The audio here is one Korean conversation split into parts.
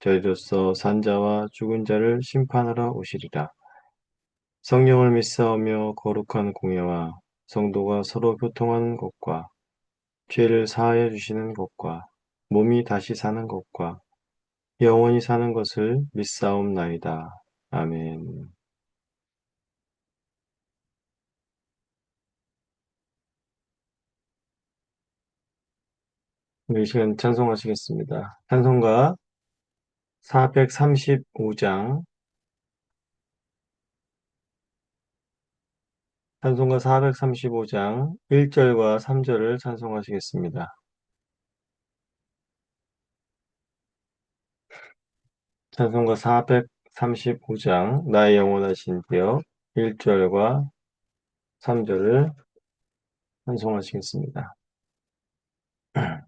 저희로서 산자와 죽은 자를 심판하러 오시리라. 성령을 믿사오며 거룩한 공예와 성도가 서로 교통하는 것과 죄를 사하여 주시는 것과 몸이 다시 사는 것과 영원히 사는 것을 믿사옵나이다. 아멘. 이 시간 찬송하시겠습니다. 찬송가 435장 찬송가 435장 1절과 3절을 찬송하시겠습니다. 찬송가 435장 나의 영원하신 되어 1절과 3절을 찬송하시겠습니다.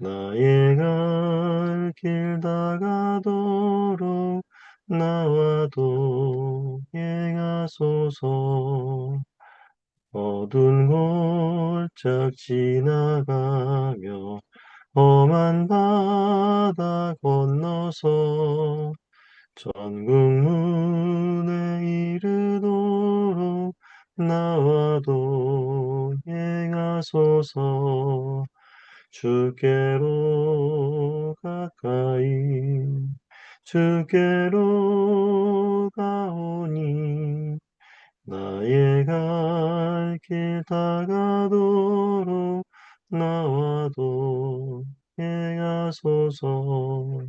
나의 갈 길 다가도록 나와 동행하소서. 어두운 골짝 지나가며 험한 바다 건너서 전국 문에 이르도록 나와 동행하소서 주께로 가까이 주께로 가오니 나의 갈 길 다가도록 나와도 행하소서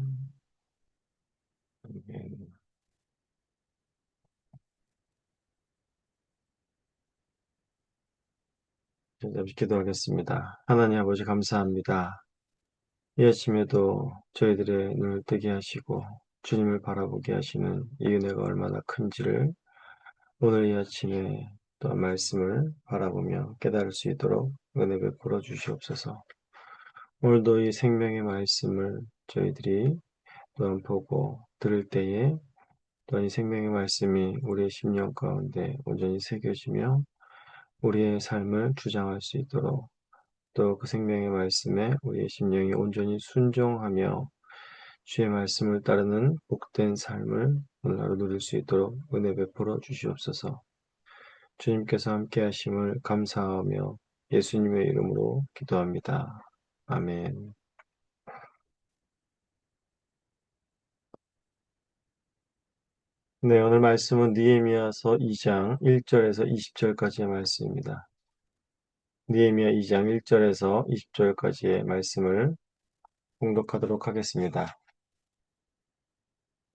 잠시 기도하겠습니다. 하나님 아버지 감사합니다. 이 아침에도 저희들의 눈을 뜨게 하시고 주님을 바라보게 하시는 이 은혜가 얼마나 큰지를 오늘 이 아침에 또 말씀을 바라보며 깨달을 수 있도록 은혜 베풀어 주시옵소서. 오늘도 이 생명의 말씀을 저희들이 또한 보고 들을 때에 또한 이 생명의 말씀이 우리의 심령 가운데 온전히 새겨지며 우리의 삶을 주장할 수 있도록 또 그 생명의 말씀에 우리의 심령이 온전히 순종하며 주의 말씀을 따르는 복된 삶을 오늘 하루 누릴 수 있도록 은혜 베풀어 주시옵소서. 주님께서 함께 하심을 감사하며 예수님의 이름으로 기도합니다. 아멘. 네, 오늘 말씀은 니에미아서 2장 1절에서 20절까지의 말씀입니다. 니에미아 2장 1절에서 20절까지의 말씀을 공독하도록 하겠습니다.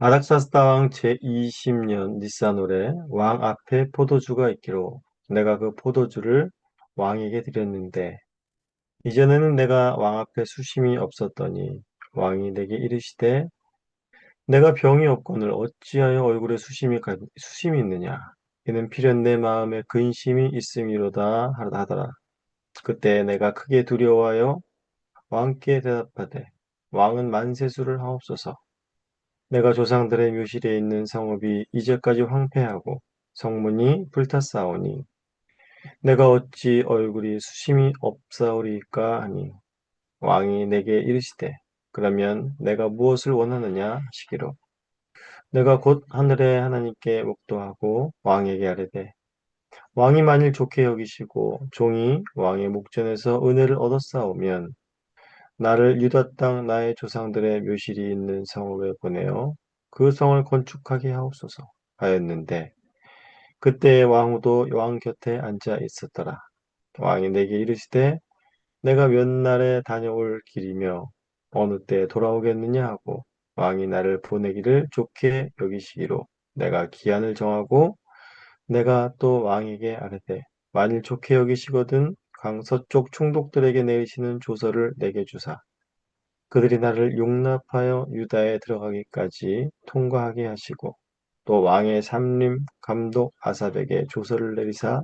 아닥사스다 왕 제20년 니사노레 왕 앞에 포도주가 있기로 내가 그 포도주를 왕에게 드렸는데 이전에는 내가 왕 앞에 수심이 없었더니 왕이 내게 이르시되 내가 병이 없거늘 어찌하여 얼굴에 수심이, 수심이 있느냐? 이는 필연 내 마음에 근심이 있음이로다 하더라. 그때 내가 크게 두려워하여 왕께 대답하되 왕은 만세수를 하옵소서. 내가 조상들의 묘실에 있는 성읍이 이제까지 황폐하고 성문이 불탔사오니 내가 어찌 얼굴이 수심이 없사오리까 하니? 왕이 내게 이르시되 그러면 내가 무엇을 원하느냐 하시기로 내가 곧 하늘의 하나님께 목도하고 왕에게 아뢰되 왕이 만일 좋게 여기시고 종이 왕의 목전에서 은혜를 얻었사오면 나를 유다 땅 나의 조상들의 묘실이 있는 성읍에 보내어 그 성을 건축하게 하옵소서 하였는데 그때 왕후도 왕 곁에 앉아 있었더라. 왕이 내게 이르시되 내가 몇 날에 다녀올 길이며 어느 때 돌아오겠느냐 하고 왕이 나를 보내기를 좋게 여기시기로 내가 기한을 정하고 내가 또 왕에게 아뢰되 만일 좋게 여기시거든 강 서쪽 총독들에게 내리시는 조서를 내게 주사. 그들이 나를 용납하여 유다에 들어가기까지 통과하게 하시고 또 왕의 삼림 감독 아삽에게 조서를 내리사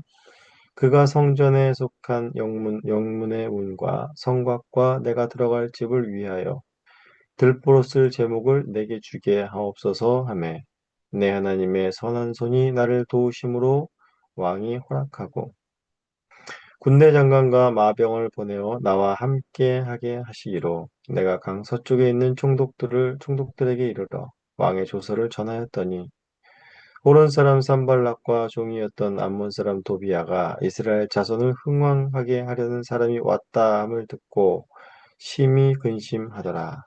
그가 성전에 속한 영문, 영문의 문과 성곽과 내가 들어갈 집을 위하여 들보로 쓸 제목을 내게 주게 하옵소서 하매 내 하나님의 선한 손이 나를 도우심으로 왕이 허락하고 군대 장관과 마병을 보내어 나와 함께 하게 하시기로 내가 강 서쪽에 있는 총독들을 총독들에게 이르러 왕의 조서를 전하였더니 호론 사람 산발락과 종이었던 암몬 사람 도비아가 이스라엘 자손을 흥왕하게 하려는 사람이 왔다 함을 듣고 심히 근심하더라.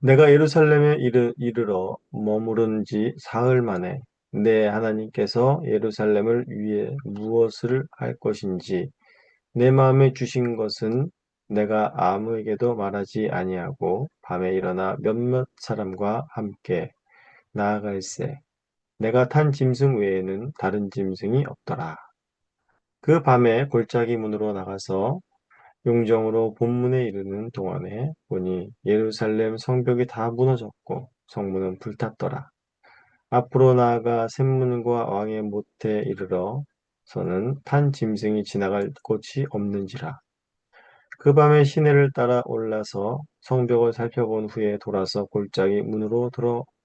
내가 예루살렘에 이르, 이르러 머무른 지 사흘 만에 내 하나님께서 예루살렘을 위해 무엇을 할 것인지 내 마음에 주신 것은 내가 아무에게도 말하지 아니하고 밤에 일어나 몇몇 사람과 함께 나아갈세 내가 탄 짐승 외에는 다른 짐승이 없더라. 그 밤에 골짜기 문으로 나가서 용정으로 본문에 이르는 동안에 보니 예루살렘 성벽이 다 무너졌고 성문은 불탔더라. 앞으로 나아가 샘문과 왕의 못에 이르러 서는 탄 짐승이 지나갈 곳이 없는지라. 그 밤에 시내를 따라 올라서 성벽을 살펴본 후에 돌아서 골짜기 문으로 들어,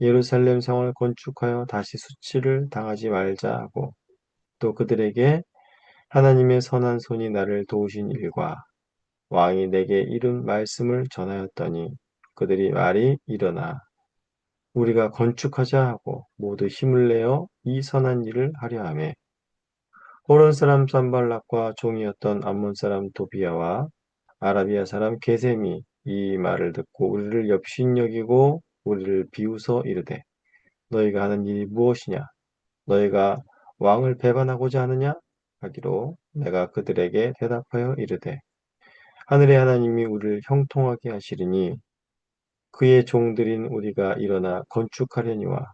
예루살렘 성을 건축하여 다시 수치를 당하지 말자 하고 또 그들에게 하나님의 선한 손이 나를 도우신 일과 왕이 내게 이룬 말씀을 전하였더니 그들이 말이 일어나 우리가 건축하자 하고 모두 힘을 내어 이 선한 일을 하려 하매 호론 사람 산발락과 종이었던 암몬 사람 도비아와 아라비아 사람 게셈이 이 말을 듣고 우리를 엽신 여기고 우리를 비웃어 이르되 너희가 하는 일이 무엇이냐 너희가 왕을 배반하고자 하느냐 하기로 내가 그들에게 대답하여 이르되 하늘의 하나님이 우리를 형통하게 하시리니 그의 종들인 우리가 일어나 건축하려니와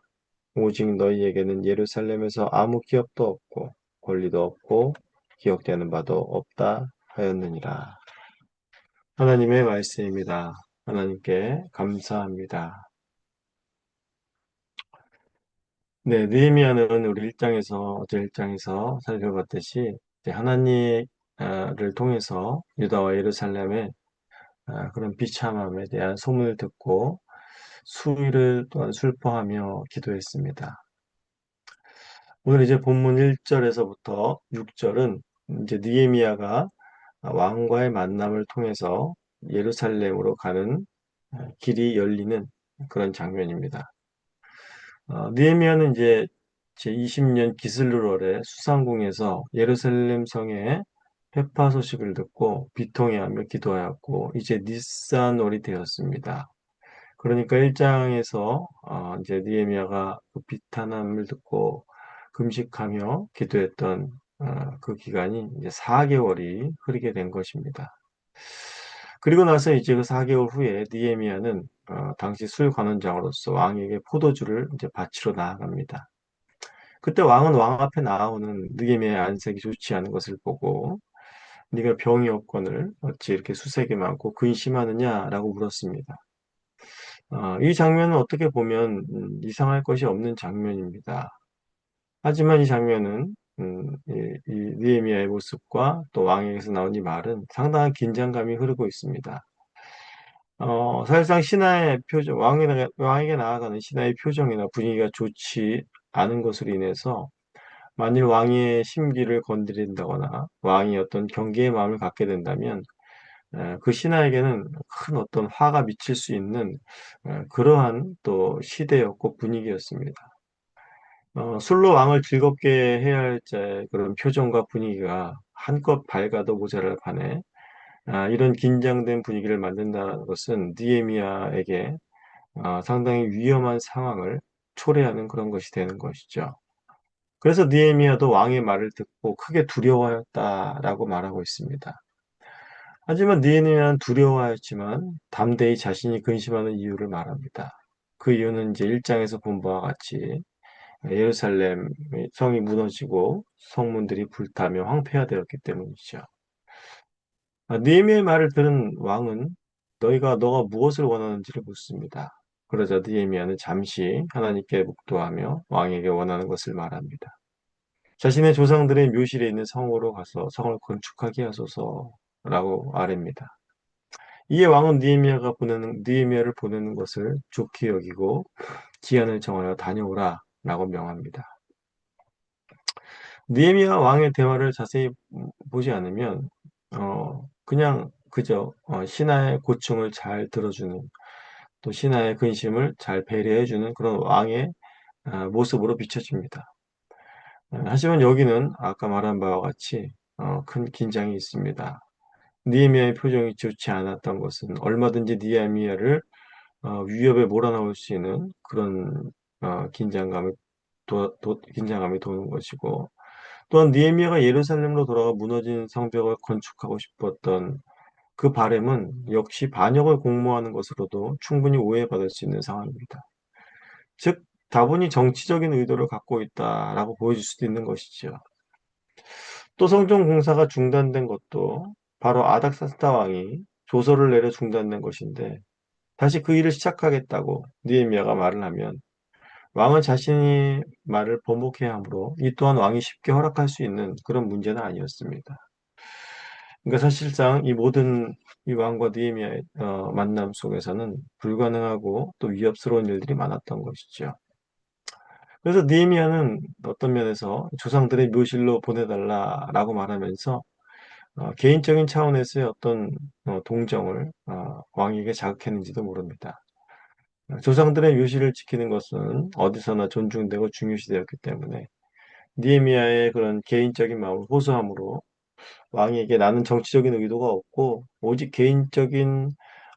오직 너희에게는 예루살렘에서 아무 기업도 없고 권리도 없고 기억되는 바도 없다 하였느니라. 하나님의 말씀입니다. 하나님께 감사합니다. 네, 느헤미야는 우리 일장에서 어제 일장에서 살펴봤듯이 하나님을 통해서 유다와 예루살렘의 아, 그런 비참함에 대한 소문을 듣고 수위를 또한 슬퍼하며 기도했습니다. 오늘 이제 본문 1절에서부터 6절은 이제 느헤미야가 왕과의 만남을 통해서 예루살렘으로 가는 길이 열리는 그런 장면입니다. 어, 느헤미야는 이제 제20년 기슬루월에 수상궁에서 예루살렘 성에 페파 소식을 듣고 비통해하며 기도하였고 이제 니산월이 되었습니다. 그러니까 1장에서 어, 이제 니에미아가 그 비탄함을 듣고 금식하며 기도했던 어, 그 기간이 이제 4개월이 흐르게 된 것입니다. 그리고 나서 이제 그 4개월 후에 니에미아는 어, 당시 술관원장으로서 왕에게 포도주를 이제 바치러 나아갑니다. 그때 왕은 왕 앞에 나오는 느헤미야의 안색이 좋지 않은 것을 보고 네가 병이 없거늘 어찌 이렇게 수색이 많고 근심하느냐라고 물었습니다. 어, 이 장면은 어떻게 보면 음, 이상할 것이 없는 장면입니다. 하지만 이 장면은 음, 이, 이 느헤미야의 모습과 또 왕에게서 나온 이 말은 상당한 긴장감이 흐르고 있습니다. 어, 사실상 신하의 표정, 왕에게, 왕에게 나아가는 신하의 표정이나 분위기가 좋지 않은 것으로 인해서 만일 왕의 심기를 건드린다거나 왕이 어떤 경계의 마음을 갖게 된다면 에, 그 신하에게는 큰 어떤 화가 미칠 수 있는 에, 그러한 또 시대였고 분위기였습니다. 어, 술로 왕을 즐겁게 해야 할 자의 그런 표정과 분위기가 한껏 밝아도 모자랄 판에 아, 이런 긴장된 분위기를 만든다는 것은 니에미아에게 아, 상당히 위험한 상황을 초래하는 그런 것이 되는 것이죠. 그래서 니에미아도 왕의 말을 듣고 크게 두려워하였다라고 말하고 있습니다. 하지만 니에미아는 두려워하였지만 담대히 자신이 근심하는 이유를 말합니다. 그 이유는 이제 1장에서 본 바와 같이 예루살렘 성이 무너지고 성문들이 불타며 황폐화되었기 때문이죠. 아, 느헤미야의 말을 들은 왕은 너희가 너가 무엇을 원하는지를 묻습니다. 그러자 느헤미야는 잠시 하나님께 묵도하며 왕에게 원하는 것을 말합니다. 자신의 조상들의 묘실에 있는 성으로 가서 성을 건축하게 하소서라고 아뢰입니다. 이에 왕은 느헤미야가 보내는 느헤미야를 보내는 것을 좋게 여기고 기한을 정하여 다녀오라 라고 명합니다. 느헤미야 왕의 대화를 자세히 보지 않으면 어, 그냥 그저 어, 신하의 고충을 잘 들어주는 또 신하의 근심을 잘 배려해주는 그런 왕의 어, 모습으로 비춰집니다. 어, 하지만 여기는 아까 말한 바와 같이 어, 큰 긴장이 있습니다. 니에미아의 표정이 좋지 않았던 것은 얼마든지 니에미아를 어, 위협에 몰아넣을 수 있는 그런 어, 긴장감을 도, 도, 긴장감이 도는 것이고 또한 니에미아가 예루살렘으로 돌아가 무너진 성벽을 건축하고 싶었던 그 바램은 역시 반역을 공모하는 것으로도 충분히 오해받을 수 있는 상황입니다. 즉 다분히 정치적인 의도를 갖고 있다라고 보여질 수도 있는 것이죠. 또 성전 공사가 중단된 것도 바로 아닥사스다 왕이 조서를 내려 중단된 것인데 다시 그 일을 시작하겠다고 니에미아가 말을 하면 왕은 자신이 말을 번복해야 하므로 이 또한 왕이 쉽게 허락할 수 있는 그런 문제는 아니었습니다. 그러니까 사실상 이 모든 이 왕과 느헤미야의 어, 만남 속에서는 불가능하고 또 위협스러운 일들이 많았던 것이죠. 그래서 느헤미야는 어떤 면에서 조상들의 묘실로 보내달라라고 말하면서 어, 개인적인 차원에서의 어떤 어, 동정을 어, 왕에게 자극했는지도 모릅니다. 조상들의 묘실을 지키는 것은 어디서나 존중되고 중요시되었기 때문에 니에미아의 그런 개인적인 마음을 호소함으로 왕에게 나는 정치적인 의도가 없고 오직 개인적인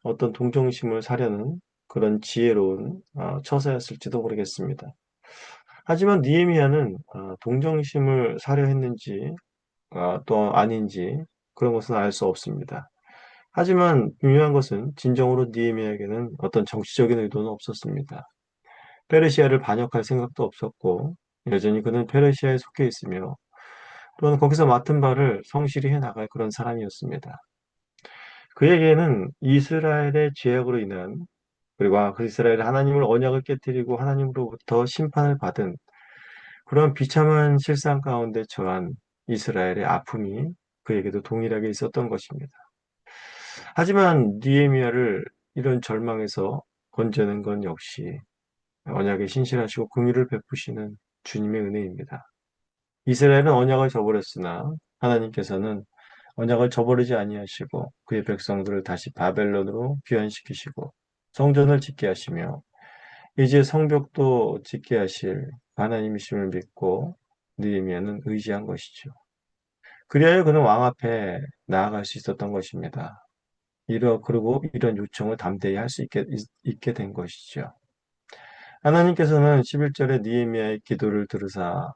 어떤 동정심을 사려는 그런 지혜로운 어, 처사였을지도 모르겠습니다. 하지만 니에미아는 어, 동정심을 사려 했는지 어, 또 아닌지 그런 것은 알 수 없습니다. 하지만 중요한 것은 진정으로 니에미아에게는 어떤 정치적인 의도는 없었습니다. 페르시아를 반역할 생각도 없었고 여전히 그는 페르시아에 속해 있으며 또는 거기서 맡은 바를 성실히 해나갈 그런 사람이었습니다. 그에게는 이스라엘의 죄악으로 인한 그리고 그 이스라엘 하나님을 언약을 깨뜨리고 하나님으로부터 심판을 받은 그런 비참한 실상 가운데 처한 이스라엘의 아픔이 그에게도 동일하게 있었던 것입니다. 하지만 니에미아를 이런 절망에서 건져낸 건 역시 언약에 신실하시고 긍휼을 베푸시는 주님의 은혜입니다. 이스라엘은 언약을 저버렸으나 하나님께서는 언약을 저버리지 아니하시고 그의 백성들을 다시 바벨론으로 귀환시키시고 성전을 짓게 하시며 이제 성벽도 짓게 하실 하나님이심을 믿고 느헤미야는 의지한 것이죠. 그리하여 그는 왕 앞에 나아갈 수 있었던 것입니다. 이러 그리고 이런 요청을 담대히 할 수 있게, 있게 된 것이죠. 하나님께서는 11절에 니에미아의 기도를 들으사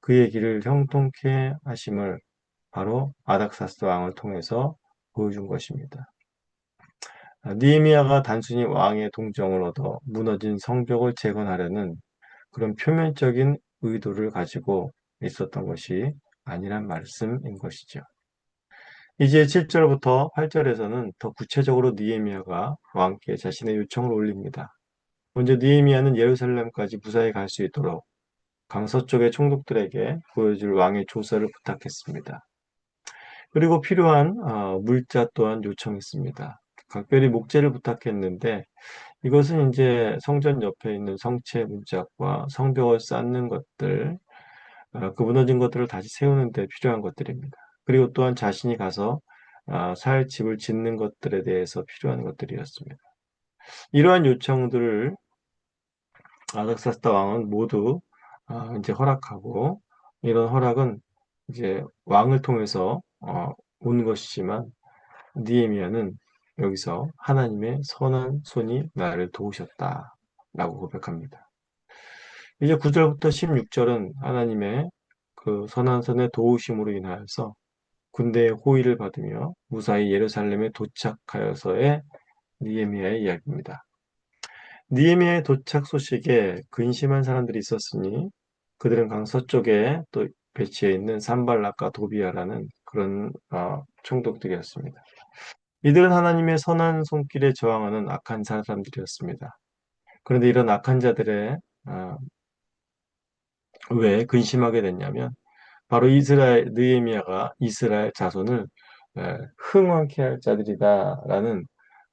그의 길을 형통케 하심을 바로 아닥사스 왕을 통해서 보여준 것입니다. 니에미아가 단순히 왕의 동정을 얻어 무너진 성벽을 재건하려는 그런 표면적인 의도를 가지고 있었던 것이 아니란 말씀인 것이죠. 이제 7절부터 8절에서는 더 구체적으로 니에미아가 왕께 자신의 요청을 올립니다. 먼저 니에미아는 예루살렘까지 무사히 갈 수 있도록 강서 쪽의 총독들에게 보여줄 왕의 조사를 부탁했습니다. 그리고 필요한 어, 물자 또한 요청했습니다. 각별히 목재를 부탁했는데 이것은 이제 성전 옆에 있는 성체 문짝과 성벽을 쌓는 것들, 어, 그 무너진 것들을 다시 세우는 데 필요한 것들입니다. 그리고 또한 자신이 가서 어, 살 집을 짓는 것들에 대해서 필요한 것들이었습니다. 이러한 요청들을 아닥사스다 왕은 모두 어, 이제 허락하고 이런 허락은 이제 왕을 통해서 어, 온 것이지만 니에미아는 여기서 하나님의 선한 손이 나를 도우셨다 라고 고백합니다. 이제 9절부터 16절은 하나님의 그 선한 손의 도우심으로 인하여서 군대의 호의를 받으며 무사히 예루살렘에 도착하여서의 니에미아의 이야기입니다. 니에미아의 도착 소식에 근심한 사람들이 있었으니 그들은 강 서쪽에 또 배치해 있는 산발락과 도비아라는 그런 어, 총독들이었습니다. 이들은 하나님의 선한 손길에 저항하는 악한 사람들이었습니다. 그런데 이런 악한 자들의 어, 왜 근심하게 됐냐면 바로 이스라엘 느헤미야가 이스라엘 자손을 에, 흥왕케 할 자들이다라는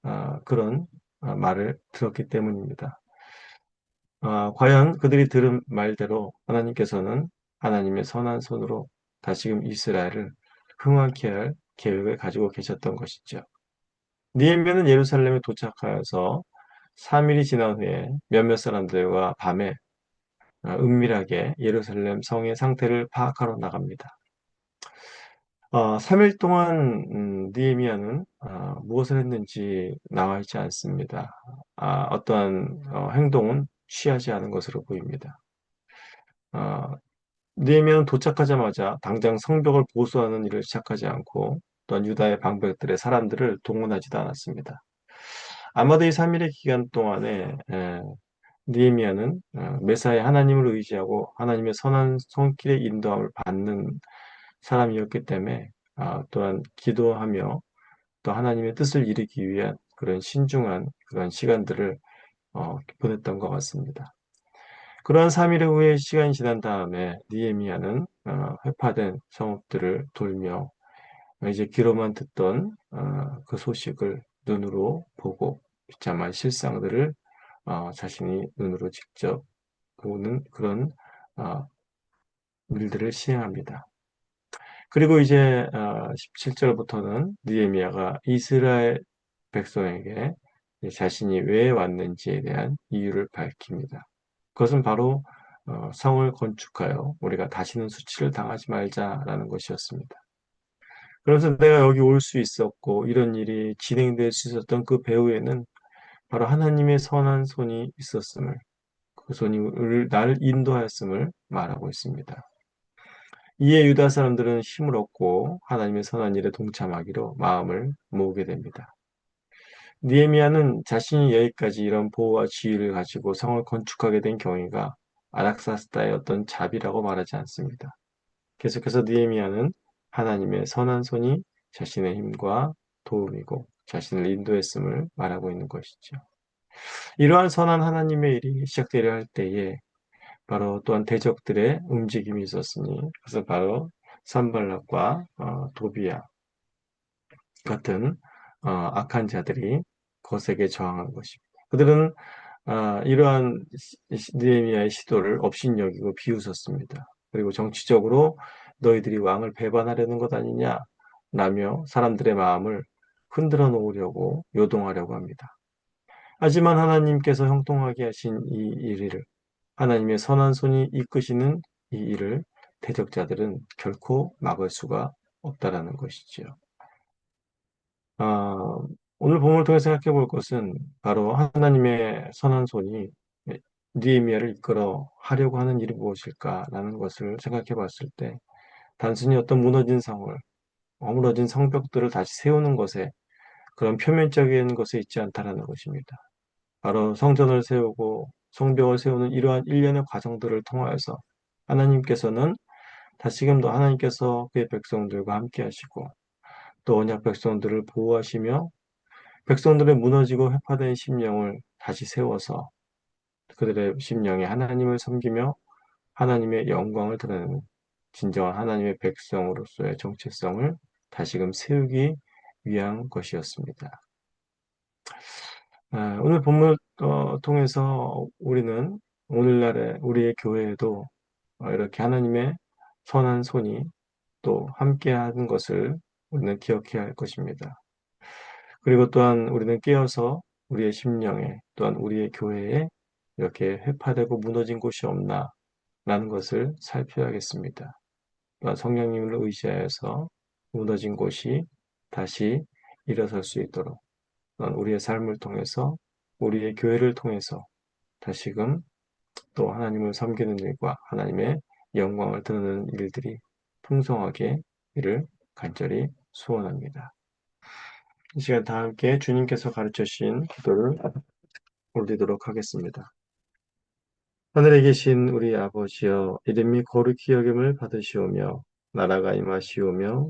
어, 그런 어, 말을 들었기 때문입니다. 어, 과연 그들이 들은 말대로 하나님께서는 하나님의 선한 손으로 다시금 이스라엘을 흥왕케 할 계획을 가지고 계셨던 것이죠. 니에미아는 예루살렘에 도착하여서 3일이 지난 후에 몇몇 사람들과 밤에 어, 은밀하게 예루살렘 성의 상태를 파악하러 나갑니다. 어, 3일 동안 음, 니에미아는 어, 무엇을 했는지 나와 있지 않습니다. 아, 어떠한 어, 행동은 취하지 않은 것으로 보입니다. 어, 느헤미야는 도착하자마자 당장 성벽을 보수하는 일을 시작하지 않고 또한 유다의 방백들의 사람들을 동원하지도 않았습니다. 아마도 이 3일의 기간 동안에 에, 느헤미야는 어, 메사의 하나님을 의지하고 하나님의 선한 손길의 인도함을 받는 사람이었기 때문에 어, 또한 기도하며 또 하나님의 뜻을 이루기 위한 그런 신중한 그런 시간들을 어, 보냈던 것 같습니다. 그러한 3일 후에 시간이 지난 다음에 니에미아는 어, 회파된 성읍들을 돌며 이제 귀로만 듣던 어, 그 소식을 눈으로 보고 비참한 실상들을 어, 자신이 눈으로 직접 보는 그런 어, 일들을 시행합니다. 그리고 이제 17절부터는 니에미아가 이스라엘 백성에게 자신이 왜 왔는지에 대한 이유를 밝힙니다. 그것은 바로 성을 건축하여 우리가 다시는 수치를 당하지 말자라는 것이었습니다. 그래서 내가 여기 올 수 있었고 이런 일이 진행될 수 있었던 그 배후에는 바로 하나님의 선한 손이 있었음을 그 손이 나를 인도하였음을 말하고 있습니다. 이에 유다 사람들은 힘을 얻고 하나님의 선한 일에 동참하기로 마음을 모으게 됩니다. 니에미아는 자신이 여기까지 이런 보호와 지위를 가지고 성을 건축하게 된 경위가 아닥사스다의 어떤 자비라고 말하지 않습니다. 계속해서 니에미아는 하나님의 선한 손이 자신의 힘과 도움이고 자신을 인도했음을 말하고 있는 것이죠. 이러한 선한 하나님의 일이 시작되려 할 때에 바로 또한 대적들의 움직임이 있었으니 그래서 바로 산발락과 어, 도비아 같은 어, 악한 자들이 거세게 저항한 것입니다. 그들은 어, 이러한 느헤미야의 시도를 업신여기고 비웃었습니다. 그리고 정치적으로 너희들이 왕을 배반하려는 것 아니냐 라며 사람들의 마음을 흔들어 놓으려고 요동하려고 합니다. 하지만 하나님께서 형통하게 하신 이 일을 하나님의 선한 손이 이끄시는 이 일을 대적자들은 결코 막을 수가 없다라는 것이죠. 아, 오늘 본문을 통해 생각해 볼 것은 바로 하나님의 선한 손이 니에미아를 이끌어 하려고 하는 일이 무엇일까라는 것을 생각해 봤을 때 단순히 어떤 무너진 성을 어무러진 성벽들을 다시 세우는 것에 그런 표면적인 것에 있지 않다라는 것입니다. 바로 성전을 세우고 성벽을 세우는 이러한 일련의 과정들을 통하여서 하나님께서는 다시금도 하나님께서 그의 백성들과 함께 하시고 또 언약 백성들을 보호하시며 백성들의 무너지고 회파된 심령을 다시 세워서 그들의 심령에 하나님을 섬기며 하나님의 영광을 드러내는 진정한 하나님의 백성으로서의 정체성을 다시금 세우기 위한 것이었습니다. 아, 오늘 본문을 어, 통해서 우리는 오늘날의 우리의 교회에도 어, 이렇게 하나님의 선한 손이 또 함께하는 것을 우리는 기억해야 할 것입니다. 그리고 또한 우리는 깨어서 우리의 심령에 또한 우리의 교회에 이렇게 회파되고 무너진 곳이 없나 라는 것을 살펴야겠습니다. 또한 성령님을 의지하여서 무너진 곳이 다시 일어설 수 있도록 우리의 삶을 통해서 우리의 교회를 통해서 다시금 또 하나님을 섬기는 일과 하나님의 영광을 드러내는 일들이 풍성하게 이를 간절히 소원합니다. 이 시간 다 함께 주님께서 가르쳐 주신 기도를 올리도록 하겠습니다. 하늘에 계신 우리 아버지여 이름이 거룩히 여김을 받으시오며 나라가 임하시오며